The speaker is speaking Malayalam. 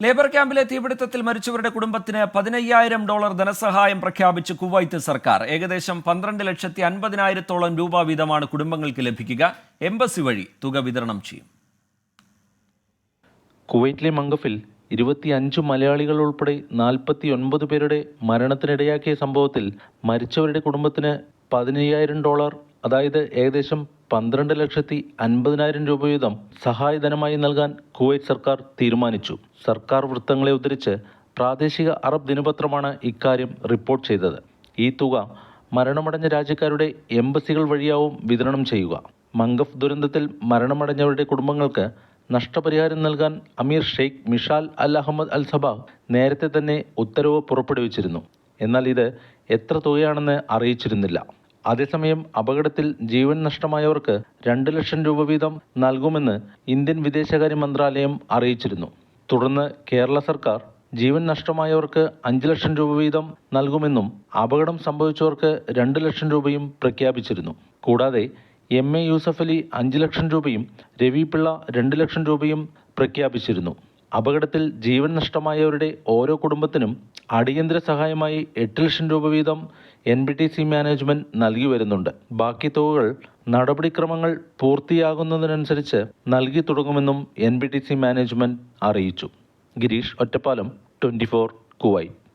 ലേബർ ക്യാമ്പിലെ തീപിടുത്തത്തിൽ മരിച്ചവരുടെ കുടുംബത്തിന് പതിനയ്യായിരം ഡോളർ ധനസഹായം പ്രഖ്യാപിച്ച് കുവൈത്ത് സർക്കാർ. ഏകദേശം പന്ത്രണ്ട് ലക്ഷത്തി അൻപതിനായിരത്തോളം രൂപ വീതമാണ് കുടുംബങ്ങൾക്ക് ലഭിക്കുക. എംബസി വഴി തുക വിതരണം ചെയ്യും. കുവൈറ്റിലെ മംഗഫിൽ ഇരുപത്തിയഞ്ച് മലയാളികൾ ഉൾപ്പെടെ നാൽപ്പത്തി ഒൻപത് പേരുടെ മരണത്തിനിടയാക്കിയ സംഭവത്തിൽ മരിച്ചവരുടെ കുടുംബത്തിന് പതിനയ്യായിരം ഡോളർ അതായത് ഏകദേശം പന്ത്രണ്ട് ലക്ഷത്തി അൻപതിനായിരം രൂപ വീതം സഹായധനമായി നൽകാൻ കുവൈറ്റ് സർക്കാർ തീരുമാനിച്ചു. സർക്കാർ വൃത്തങ്ങളെ ഉദ്ധരിച്ച് പ്രാദേശിക അറബ് ദിനപത്രമാണ് ഇക്കാര്യം റിപ്പോർട്ട് ചെയ്തത്. ഈ തുക മരണമടഞ്ഞ രാജ്യക്കാരുടെ എംബസികൾ വഴിയാവും വിതരണം ചെയ്യുക. മംഗഫ് ദുരന്തത്തിൽ മരണമടഞ്ഞവരുടെ കുടുംബങ്ങൾക്ക് നഷ്ടപരിഹാരം നൽകാൻ Amir Sheikh Mishal Al Ahmad Al Sabah നേരത്തെ തന്നെ ഉത്തരവ് പുറപ്പെടുവിച്ചിരുന്നു. എന്നാൽ ഇത് എത്ര തുകയാണെന്ന് അറിയിച്ചിരുന്നില്ല. അതേസമയം അപകടത്തിൽ ജീവൻ നഷ്ടമായവർക്ക് രണ്ട് ലക്ഷം രൂപ വീതം നൽകുമെന്ന് ഇന്ത്യൻ വിദേശകാര്യ മന്ത്രാലയം അറിയിച്ചിരുന്നു. തുടർന്ന് കേരള സർക്കാർ ജീവൻ നഷ്ടമായവർക്ക് അഞ്ച് ലക്ഷം രൂപ വീതം നൽകുമെന്നും അപകടം സംഭവിച്ചവർക്ക് രണ്ട് ലക്ഷം രൂപയും പ്രഖ്യാപിച്ചിരുന്നു. കൂടാതെ എം എ യൂസഫ് അലി അഞ്ച് ലക്ഷം രൂപയും രവി പിള്ള രണ്ട് ലക്ഷം രൂപയും പ്രഖ്യാപിച്ചിരുന്നു. അപകടത്തിൽ ജീവൻ നഷ്ടമായവരുടെ ഓരോ കുടുംബത്തിനും അടിയന്തര സഹായമായി എട്ട് ലക്ഷം രൂപ വീതം N B T C management നൽകി വരുന്നുണ്ട്. ബാക്കി തുകകൾ നടപടിക്രമങ്ങൾ പൂർത്തിയാകുന്നതിനനുസരിച്ച് നൽകി തുടങ്ങുമെന്നും N B T C management അറിയിച്ചു. Girish Ottapalam twenty four Kuwait